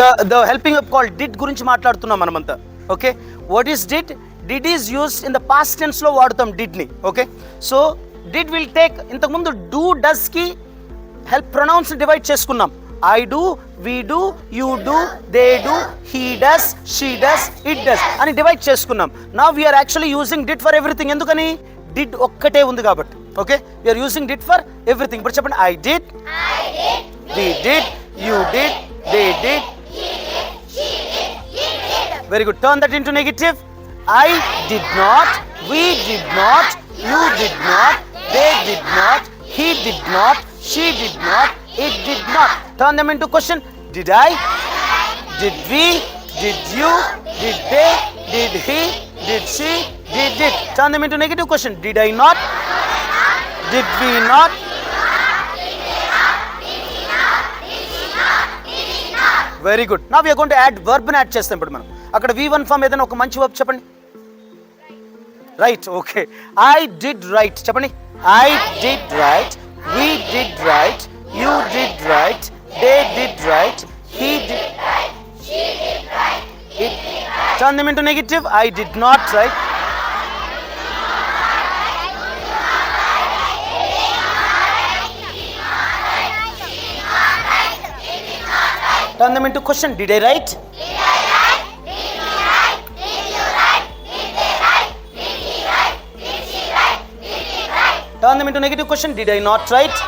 The the helping up call did గురించి మాట్లాడుతున్నాం మనమంతా okay what is did did is use in the past టెన్స్లో వాడుతాం డిడ్ని okay so did will take ఇంతకుముందు do డస్కి help pronouns divide చేసుకున్నాం. I do we do you do they do he does she does it does అని divide చేసుకున్నాం. నా we are actually using did for everything ఎందుకని? Did ఒక్కటే ఉంది కాబట్టి okay we are using did for everything ఇప్పుడు చెప్పండి I did we did you did they did Very good. Turn that into negative. I did not, we did not, you did not, they did not, he did not, she did not, it did not. Turn them into question. Did I? Did we? Did you? Did they? Did he? Did she? Did it? Turn them into negative question. Did I not? Did we not? Very good. నా we are gonna to add వర్బ్ని add చేస్తాం ఇప్పుడు మనం. అక్కడ వి one form ఏదైనా ఒక మంచి verb చెప్పండి. Write okay I did write చెప్పండి. I did write we did write you did write they did write he did turn them into negative I did not write Turn them into question. Did I write? Turn them into negative question. Did I not write?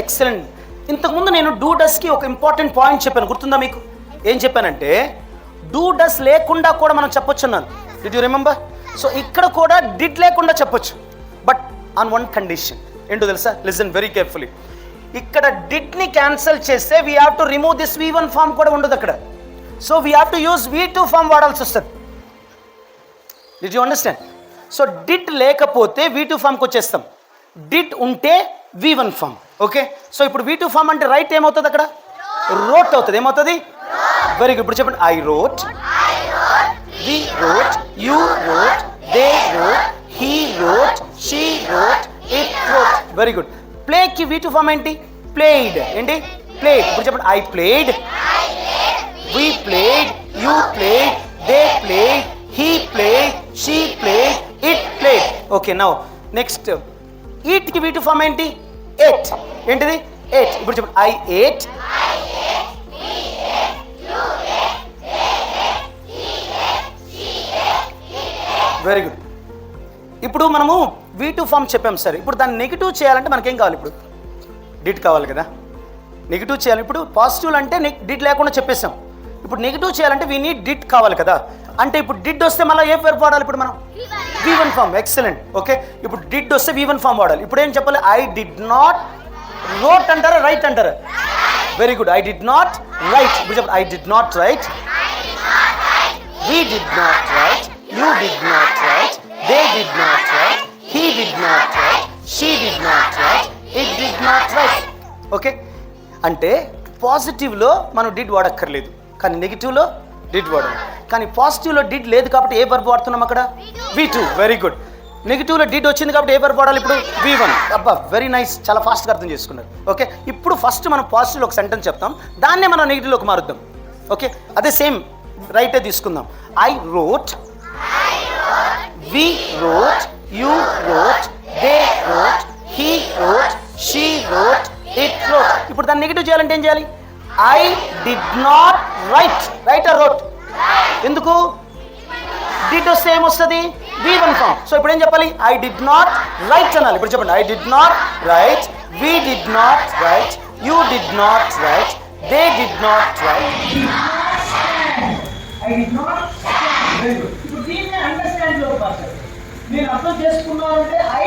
Excellent ఇంతకుముందు నేను do డస్కి ఒక important point చెప్పాను గుర్తుందా మీకు ఏం చెప్పానంటే do does లేకుండా కూడా మనం చెప్పొచ్చు అన్నాను డిడ్ యూ రిమెంబర్ సో ఇక్కడ కూడా డిడ్ లేకుండా చెప్పొచ్చు. బట్ ఆన్ వన్ కండిషన్ ఏంటో తెలుసా? లిసన్ వెరీ కేర్ఫుల్లీ ఇక్కడ డిడ్ని క్యాన్సిల్ చేస్తే we have to remove this V one form కూడా ఉండదు అక్కడ. So we have to use V two form వాడాల్సి వస్తుంది. Did you understand so did లేకపోతే వీ టూ ఫామ్కి వచ్చేస్తాం. డిడ్ ఉంటే V one form okay so ఇప్పుడు వీ టూ ఫామ్ అంటే రైట్ ఏమవుతుంది అక్కడ? రోట్ అవుతుంది. ఏమవుతుంది? వెరీ గుడ్ ఇప్పుడు చెప్పండి. I wrote we wrote you wrote very good ప్లేకి we two form ఏంటి? ప్లేడ్ ఏంటి? ప్లేడ్ ఇప్పుడు చెప్పండి. I played we played you played they played he played she played it played okay now next ఈట్కి వీటి form ఏంటి? Ate ఏంటిది? Ate ఇప్పుడు చెప్పండి. I eight very good ఇప్పుడు మనము వీ టూ ఫామ్ చెప్పాం సార్. ఇప్పుడు దాన్ని నెగిటివ్ చేయాలంటే మనకేం కావాలి ఇప్పుడు? డిట్ కావాలి కదా. నెగిటివ్ చేయాలి. ఇప్పుడు పాజిటివ్ అంటే డిట్ లేకుండా చెప్పేసాం ఇప్పుడు నెగిటివ్ చేయాలంటే వీ నీడ్ డిట్ కావాలి కదా. అంటే ఇప్పుడు డిడ్ వస్తే మళ్ళీ ఏ పేరు వాడాలి ఇప్పుడు మనం? V one form excellent okay ఇప్పుడు డిడ్ వస్తే వి వన్ ఫామ్ వాడాలి. ఇప్పుడు ఏం చెప్పాలి? ఐ డిడ్ నాట్ రోట్ అంటారా రైట్ అంటారా? Very good I did not write ఇప్పుడు I did not write we did not write you did not write they did not write, did not write, she did not write, it did not write. Okay అంటే పాజిటివ్లో మనం did వాడక్కర్లేదు. కానీ నెగిటివ్లో did వాడాలి కానీ పాజిటివ్లో did లేదు కాబట్టి ఏ verb వాడుతున్నాం అక్కడ? వి టూ వెరీ గుడ్ నెగిటివ్లో డిడ్ వచ్చింది కాబట్టి ఏ వర్బ్ వాడాలి ఇప్పుడు? వి వన్ అబ్బా వెరీ నైస్ చాలా ఫాస్ట్గా అర్థం చేసుకున్నారు. ఓకే ఇప్పుడు ఫస్ట్ మనం పాజిటివ్లో ఒక సెంటెన్స్ చెప్తాం. దాన్నే మనం నెగిటివ్లోకి మారుద్దాం. ఓకే అదే సేమ్ రైటే తీసుకుందాం. I wrote we wrote you wrote they wrote he wrote she wrote it wrote ఇప్పుడు దాన్ని నెగిటివ్ చేయాలంటే ఏం చేయాలి? I did not write write or wrote ఎందుకు? డిడ్ వస్తే ఏమొస్తుంది వి వన్ ఫామ్ సో ఇప్పుడు ఏం చెప్పాలి? ఐ డిడ్ నాట్ రైట్ అనాలి. ఇప్పుడు చెప్పండి. I did not write we did not write you did not write they did not write I did not very మీరు అర్థం చేసుకున్నారంటే ఐ